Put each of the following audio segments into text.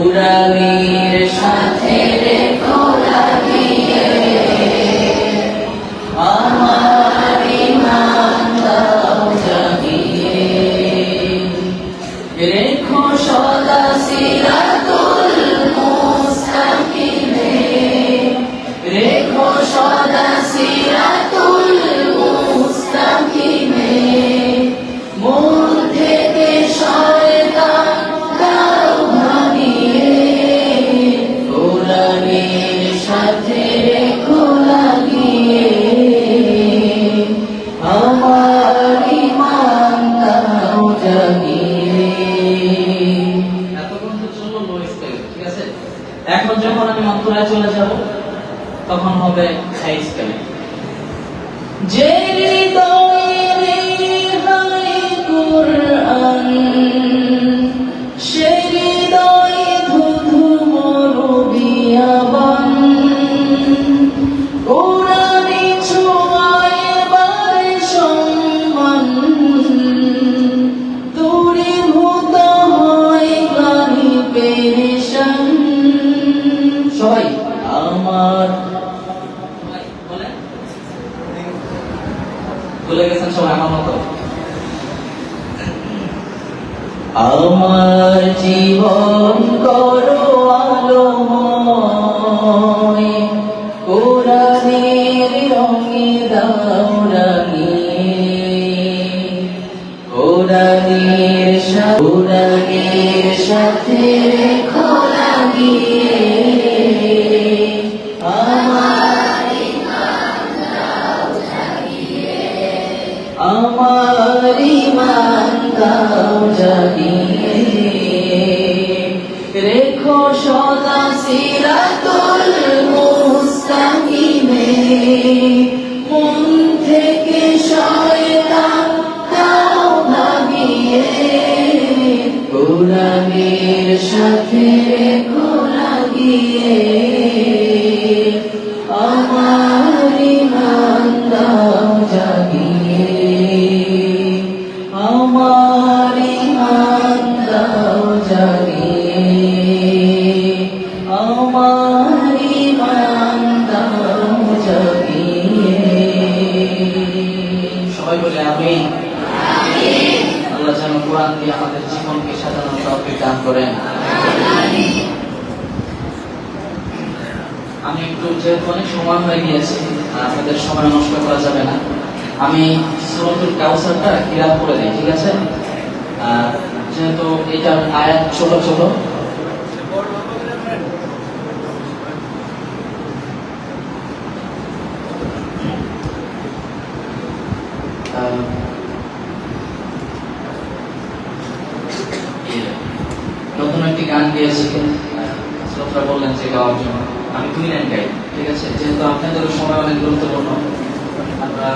গোরামীর সাথে ঠিক আছে? এখন যখন আমি মথুরায় চলে যাব তখন হবে সাইজ কেন যে Oh, আমার জীবন দিয়ে দিয়েছিলেন। জন্য। আমি দুই লাইন ঠিক আছে? যেহেতু আপনাদের সময় অনেক গুরুত্বপূর্ণ আপনারা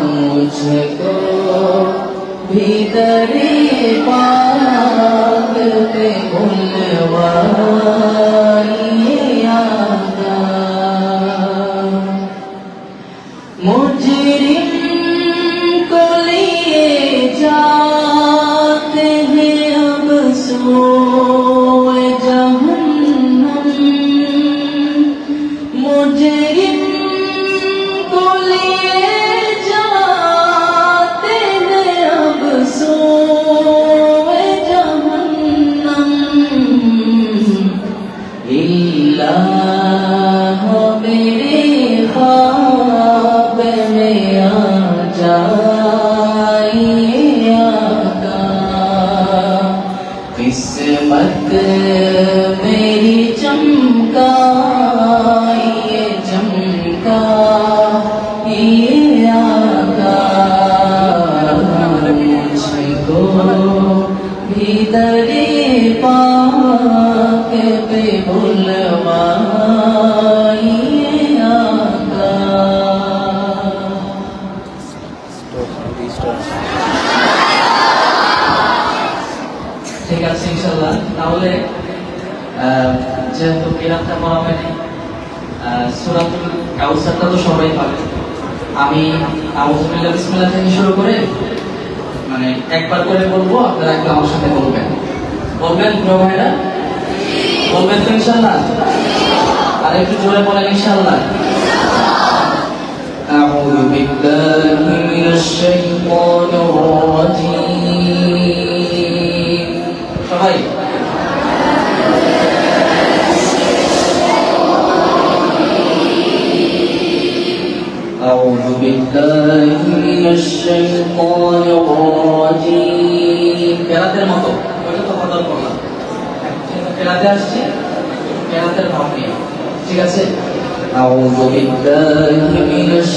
मुझको भीतरी पाक কাউসারটা তো সবাই পাবে আমি আউযুবিল্লাহ বিসমিল্লাহ থেকে শুরু করে মানে একবার করে বলবো আপনারা একটু আমার সাথে বলবেন বলবেন প্রিয় ভাইরা বলবেন তো ইনশাল্লাহ আর একটু জোরে বলেন ইনশাল্লাহ أعوذ بالله من الشيطان الرجيم أعوذ بالله من الشيطان الرجيم কেরাতের মতো ওইটা তো বদল করলাম কেরাতে আসছে কেরাতের ভাব নিয়ে ঠিক আছে أعوذ بالله من الشيطان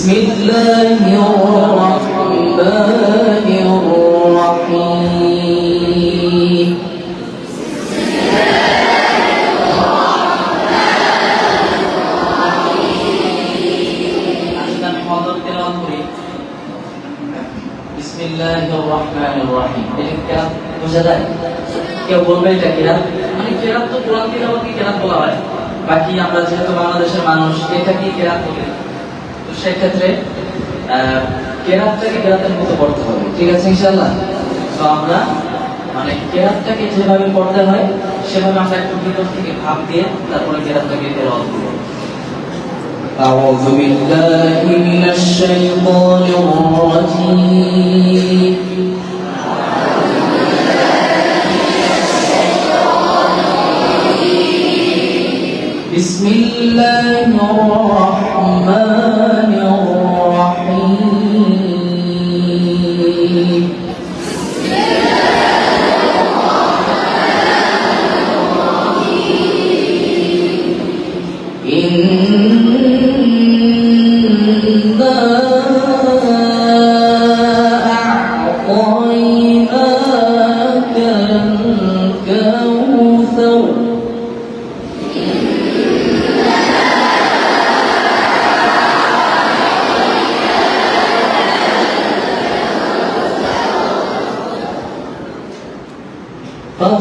بسم الله الرحمن الرحيم আসলে আমি হযরত তেলাওয়াত করি বিসমিল্লাহির রহমানির রহিম এটা কেরাত বোঝা যায় কেউ বলবে এটা কেরাত মানে কেরাত তো কোরআন তিলাওয়াতকে কেরাত বলা হয় বাকি আমরা যেহেতু বাংলাদেশের মানুষ এটাকে কেরাত বলি তো সেক্ষেত্রে আহ, কেরাতটাকে কেরাতের মতো পড়তে হবে ঠিক আছে ইনশাআল্লাহ তো আমরা মানে কেরাতটাকে যেভাবে পড়তে হয় সেভাবে আমরা একটু ভিতর থেকে ভাব দিয়ে তারপরে কেরাতটাকে তেলাওয়াত করব أعوذ بالله من الشيطان الرجيم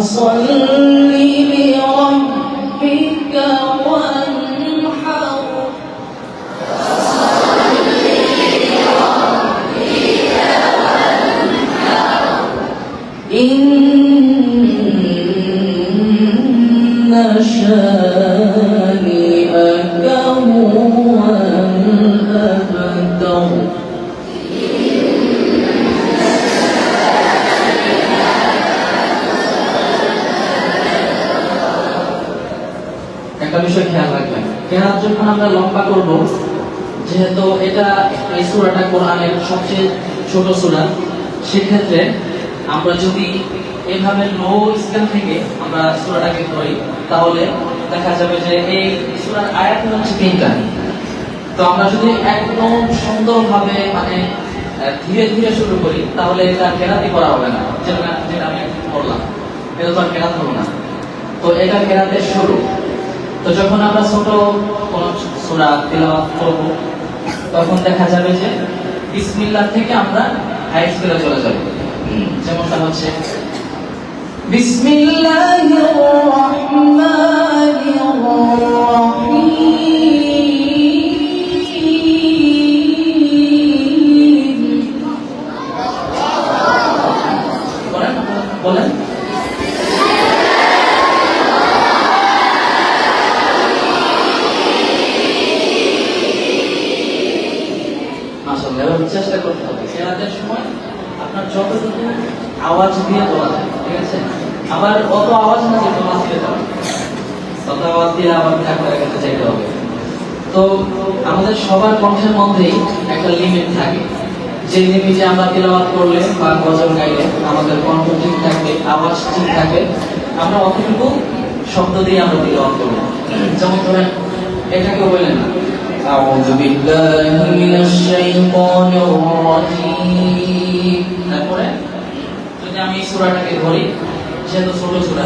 فصل সবচেয়ে ছোট সূরা সেক্ষেত্রে আমরা যদি এভাবে লো স্কেল থেকে আমরা সূরাটাকে ধরি, তাহলে দেখা যাবে যে এই সূরার আয়াত হচ্ছে তিনটা তো আমরা যদি একদম সুন্দরভাবে মানে ধীরে ধীরে শুরু করি, তাহলে এটা কেরাতি করা হবে না, যেটা যেটা আমি করলাম এটা তো আর কেরাত হলো না। তো এটা কেরাতের শুরু। তো যখন আমরা ছোট কোন সূরা তেলাওয়াত করব, তখন দেখা যাবে যে বিসমিল্লাহ থেকে আমরা হাই স্কুলে চলে যাব। যেমনটা হচ্ছে বিসমিল্লাহির রহমানির রহিম। তত আওয়াজ দিয়ে আবার ঠাকুরের কাছে যেতে হবে তো আমাদের সবার কণ্ঠের মধ্যেই একটা লিমিট থাকে যে লিমিটে আমরা তেলাওয়াত করলে বা গজল গাইলে আমাদের কণ্ঠ ঠিক থাকবে আওয়াজ ঠিক থাকবে আমরা অতটুকু শব্দ দিয়ে আমরা তেলাওয়াত করবো যেমন ধরেন এটাকে বললেন না أعوذ بالله من الشيطان الرجيم তারপরে যদি আমি এই সূরাটাকে ধরি যেহেতু ছোট সূরা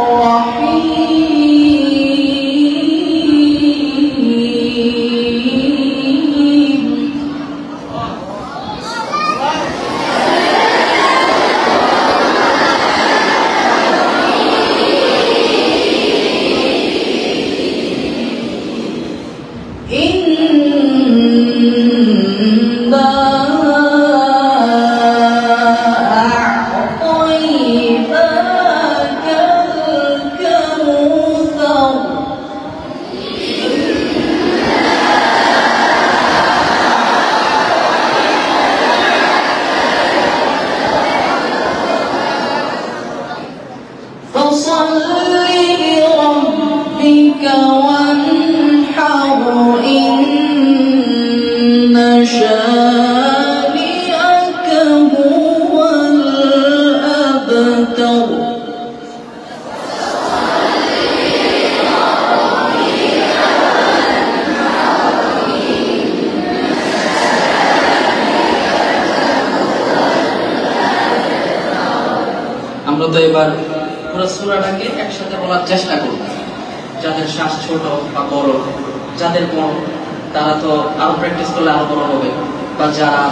কোরআন প্র্যাকটিস করলে আরও বড় হবে। বা যারা,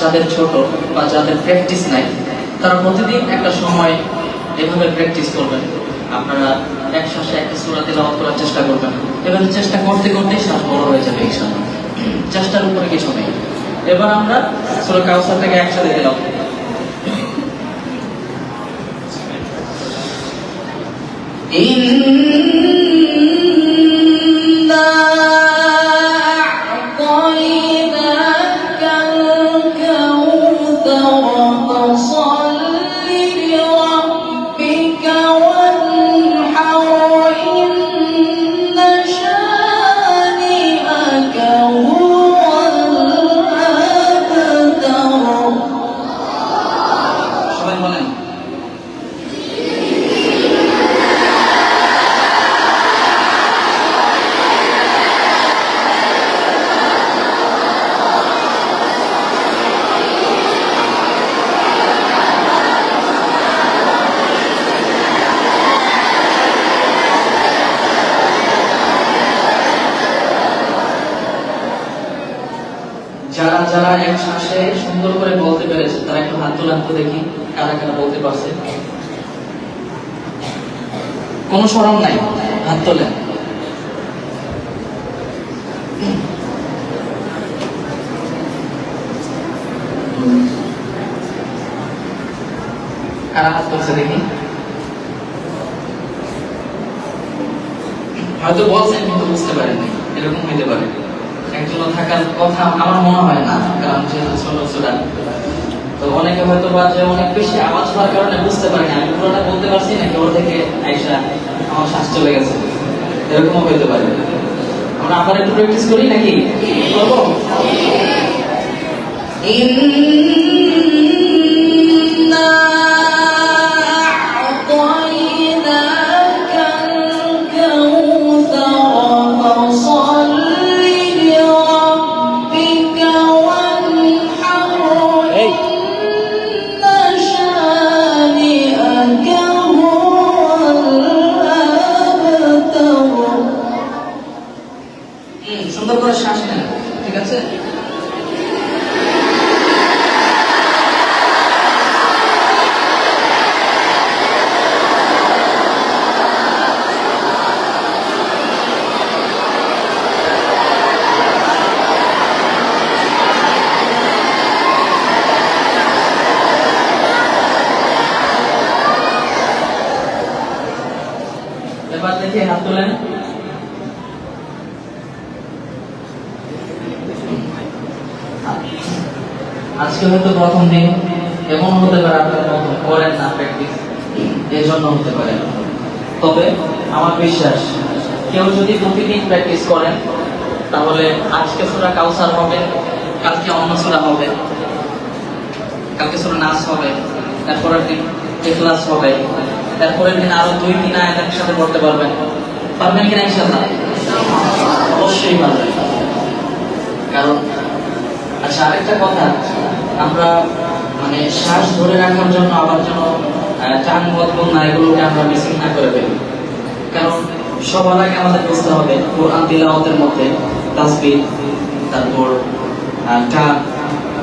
যাদের ছোট বা যাদের প্র্যাকটিস নাই, তারা প্রতিদিন একটা সময় এভাবে প্র্যাকটিস করবেন। আপনারা এক শ্বাসে একটা সুরা তেলাওয়াত করার চেষ্টা করবেন। এভাবে চেষ্টা করতে করতেই শ্বাস বড় হয়ে যাবে, ইনশাআল্লাহ। চেষ্টার উপরে কিছু নেই। এবার আমরা সুরা কাউসার থেকে একসাথে তেলাওয়াত إن কোনো সরম নাই, হাত তোলেন। কারা হাত করছে দেখি? হয়তো বলছেন, কিন্তু বুঝতে পারেননি। এরকম হইতে পারে। একজন থাকার কথা আমার মনে হয় না, কারণ ছোট ছোটা তো অনেকে হয়তো বা যে অনেক বেশি আওয়াজ হওয়ার কারণে বুঝতে পারিনি। আমি পুরোটা বলতে পারছি নাকি ওর থেকে আইসা আমার শ্বাস চলে গেছে। এরকমও হইতে পারে। আমরা আবার একটু প্র্যাকটিস করি নাকি? করব আজকে হয়তো প্রথম দিন এমন হতে পারে আপনারা নতুন করেন না প্র্যাকটিস এই জন্য হতে পারে। তবে আমার বিশ্বাস, কেউ যদি প্রতিদিন প্র্যাকটিস করেন, তাহলে আজকে সুরা কাউসার হবে, কালকে অন্য সুরা হবে, কালকে সুরা নাচ হবে, তারপরের দিন ক্লাস হবে, তারপরের দিন আরও দুই, তিন আয়াত একসাথে পড়তে পারবেন। পারবেন কিনা ইনশাআল্লাহ? অবশ্যই পারবেন। কারণ আচ্ছা আরেকটা কথা আমরা মানে শ্বাস ধরে রাখার জন্য আবার যেন টান বদবন না, এগুলোকে আমরা মিসিং না করে ফেলি। কারণ সবার আগে আমাদের বুঝতে হবে, কোরআন তিলাওয়াতের মধ্যে তাসবিহ, তারপর টান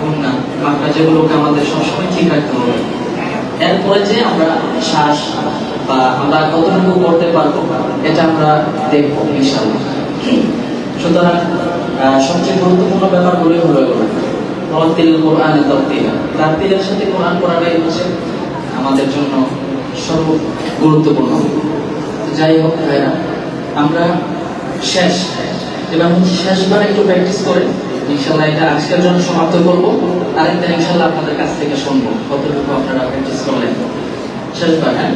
গুন্না মাত্রা যেগুলোকে আমাদের সবসময় ঠিক রাখতে হবে। এরপরে যে আমরা শ্বাস বা আমরা কতটুকু করতে পারব, এটা আমরা দেখব ইনশাআল্লাহ। সুতরাং সবচেয়ে গুরুত্বপূর্ণ ব্যাপারগুলি হলো এগুলো। রতিল কোরআনে তরতিলা তারতিলের সাথে কোরআন পড়াটাই হচ্ছে আমাদের জন্য সর্ব গুরুত্বপূর্ণ তো যাই হোক ভাইরা আমরা শেষ এবার হচ্ছে শেষবার একটু প্র্যাকটিস করে ইনশাল্লাহ এটা আজকের জন্য সমাপ্ত করবো আরেকটা ইনশাল্লাহ আপনাদের কাছ থেকে শুনবো কতটুকু আপনারা প্র্যাকটিস করলেন শেষবার হ্যাঁ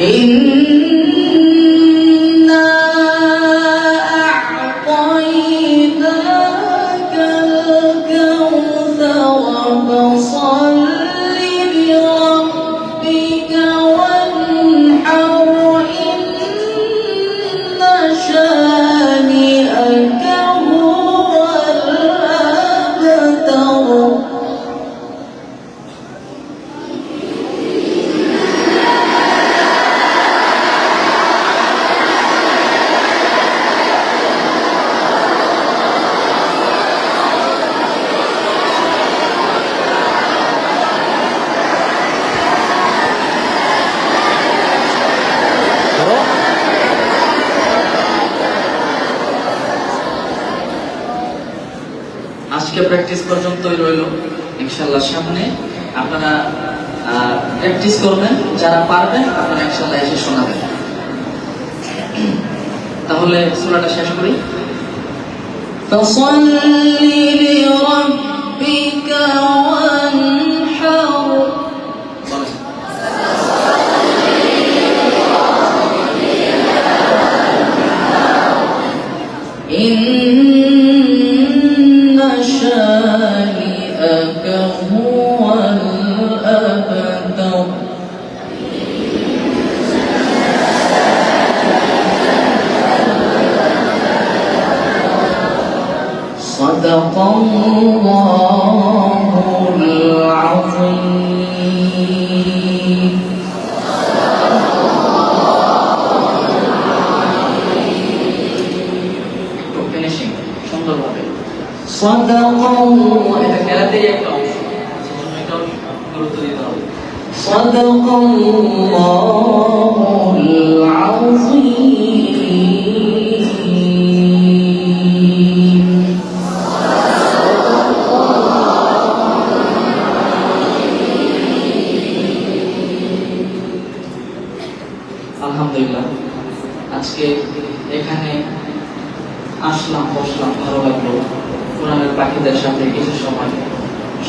إنا الكوثر প্র্যাকটিস পর্যন্তই রইল ইনশাল্লাহ সামনে আপনারা প্র্যাকটিস করবেন যারা পারবেন আপনারা ইনশাল্লাহ এসে শোনাবেন তাহলে সুরাটা শেষ করি فصل لربك وانحر صدق الله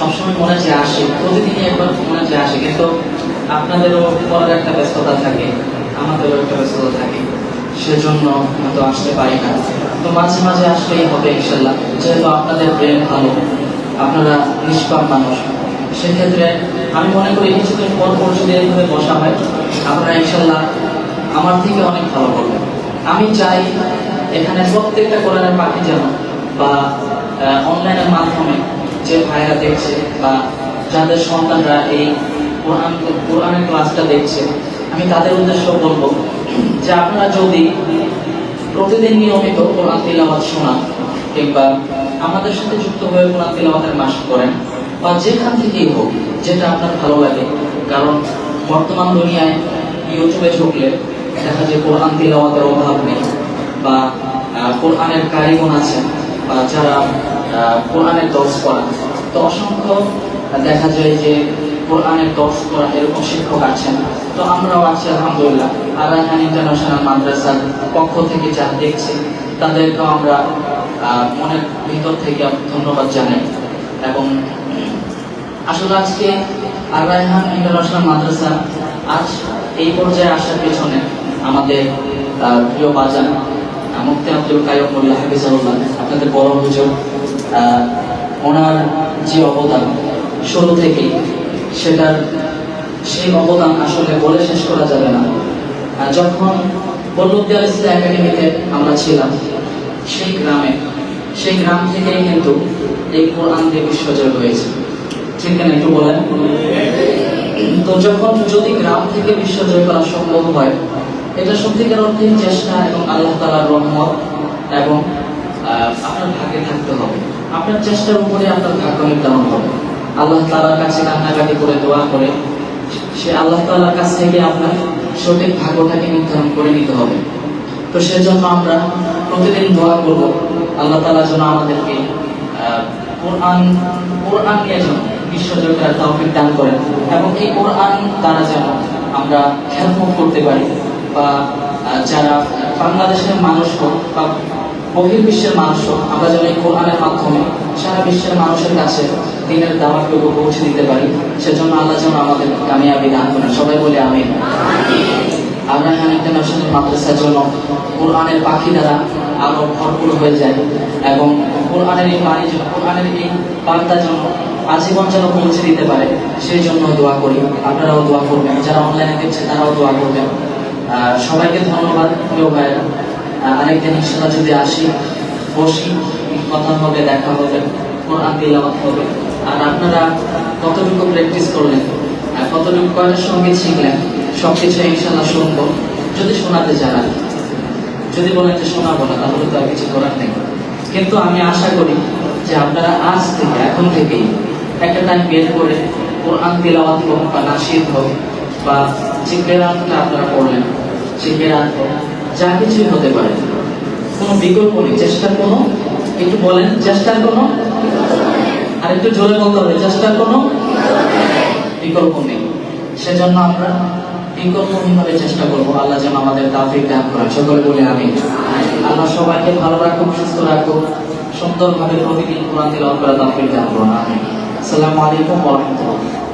সবসময় মনে যে আসে, প্রতিদিনই একবার মনে যে আসে, কিন্তু আপনাদেরও পরের একটা ব্যস্ততা থাকে, আমাদেরও একটা ব্যস্ততা থাকে, সেজন্য হয়তো আসতে পারি না। তো মাঝে মাঝে আসলেই হবে ইনশাল্লাহ, যেহেতু আপনাদের ব্রেন ভালো, আপনারা নিষ্পাপ মানুষ, সেক্ষেত্রে আমি মনে করি কিছুদিন পর পর যদি এইভাবে বসা হয়, আপনারা ইনশাল্লাহ আমার থেকে অনেক ভালো করবেন। আমি চাই এখানে প্রত্যেকটা কোরআনের পাখি যেন বা অনলাইনের মাধ্যমে যে ভাইরা দেখছে বা যাদের সন্তানরা এই কোরআন কোরআনের ক্লাসটা দেখছে, আমি তাদের উদ্দেশ্য বলব যে আপনারা যদি প্রতিদিন নিয়মিত কোরআন তিলাওয়াত শোনান কিংবা আমাদের সাথে যুক্ত হয়ে কোরআন তিলাওয়াতের মাস করেন বা যেখান থেকেই হোক, যেটা আপনার ভালো লাগে। কারণ বর্তমান দুনিয়ায় ইউটিউবে ঢুকলে দেখা যায় কোরআন তিলাওয়াতের অভাব নেই, বা কোরআনের কারিগণ আছেন বা যারা কোরআনের দর্শ করা। তো অসংখ্য দেখা যায় যে কোরআনের দর্শ করা এরকম শিক্ষক আছেন। তো আমরাও আছি আলহামদুলিল্লাহ। আর রায়হান ইন্টারন্যাশনাল মাদ্রাসার পক্ষ থেকে যা দেখছি তাদেরকেও আমরা মনের ভিতর থেকে ধন্যবাদ জানাই। এবং আসলে আজকে আর ইন্টারন্যাশনাল মাদ্রাসা আজ এই পর্যায়ে আসার পেছনে আমাদের প্রিয় বাজান মুক্তি আব্দুল কায়ুম মোল্লা হাফিজাউল্লাহ আপনাদের বড় আহ, ওনার যে অবদান, শুরু থেকে সেটার সেই অবদান আসলে বলে শেষ করা যাবে না। যখন আল ইসলাম একাডেমিতে আমরা ছিলাম, সেই গ্রামে, সেই গ্রাম থেকেই কিন্তু এই কোরআন দিয়ে বিশ্বজয় হয়েছে। ঠিক না একটু বলেন? তো যখন যদি গ্রাম থেকে বিশ্বজয় করা সম্ভব হয়, এটা সত্যিকার অর্থে চেষ্টা এবং আল্লাহ তালার রহমত এবং আপনার ভাগ্যে থাকতে হবে। আপনার চেষ্টার উপরে আপনার ভাগ্য নির্ধারণ হবে। আল্লাহ তালার কাছে কান্নাকাটি করে, দোয়া করে। সে আল্লাহ তালার কাছ থেকে আপনার সঠিক ভাগ্যটাকে নির্ধারণ করে নিতে হবে। তো সেজন্য আমরা প্রতিদিন দোয়া করব আল্লাহ তালা যেন আমাদেরকে কোরআন কোরআন নিয়ে যেন বিশ্বজয় করার তৌফিক দান করেন এবং এই কোরআন দ্বারা যেন আমরা খেদমত করতে পারি বা যারা বাংলাদেশের মানুষ হোক বা বহির্বিশ্বের মানুষ আমরা যেন এই কোরআনের মাধ্যমে সারা বিশ্বের মানুষের কাছে দিনের দাওয়াতটুকু পৌঁছে দিতে পারি, সেজন্য আল্লাহ যেন আমাদের কামিয়াবি দান করেন। সবাই বলে আমি আমরা এখানে ইন্টারন্যাশনাল মাদ্রাসার জন্য কোরআনের পাখি দ্বারা আরও ভরপুর হয়ে যায় এবং কোরআনের এই বাণী কোরআনের এই বার্তা যেন আজীবন যেন পৌঁছে দিতে পারে, সেই জন্য দোয়া করি। আপনারাও দোয়া করবেন, যারা অনলাইনে দেখছে তারাও দোয়া করবেন। সবাইকে ধন্যবাদ প্রিয় ভাইয়েরা। আরেকদিন ইনশাল্লাহ যদি আসি, বসি, কথা হবে, দেখা হবে, কোরআন তিলাওয়াত হবে। আর আপনারা কতটুকু প্র্যাকটিস করলেন, আর কতটুকু কয়টার সঙ্গে শিখলেন সব কিছু ইনশাল্লাহ শুনব। যদি শোনাতে জানান যদি বলেন যে শোনাবো না, তাহলে তো আর কিছু করার নেই। কিন্তু আমি আশা করি যে আপনারা আজ থেকে, এখন থেকেই একটা টাইম বের করে কোরআন তিলাওয়াত হোক বা নাসির হোক বা যে আপনারা পড়লেন সেই কেরাত হোক যা কিছুই হতে পারে। কোনো বিকল্প নেই, চেষ্টার কোনো, একটু বলেন, চেষ্টার কোনো? আর একটু জোরে বলতে হবে, চেষ্টার কোনো বিকল্প নেই। সেজন্য আমরা বিকল্পহীনভাবে চেষ্টা করব। আল্লাহ যেন আমাদের তাফিক দান করেন। সকলে বলে আমি আল্লাহ সবাইকে ভালো রাখুক, সুস্থ রাখুক। সুন্দরভাবে প্রতিদিন কোরআন তিলাওয়াত করা তাফিক দান করুন। আমি আসসালামু আলাইকুম ওয়া রাহমাতুল্লাহ।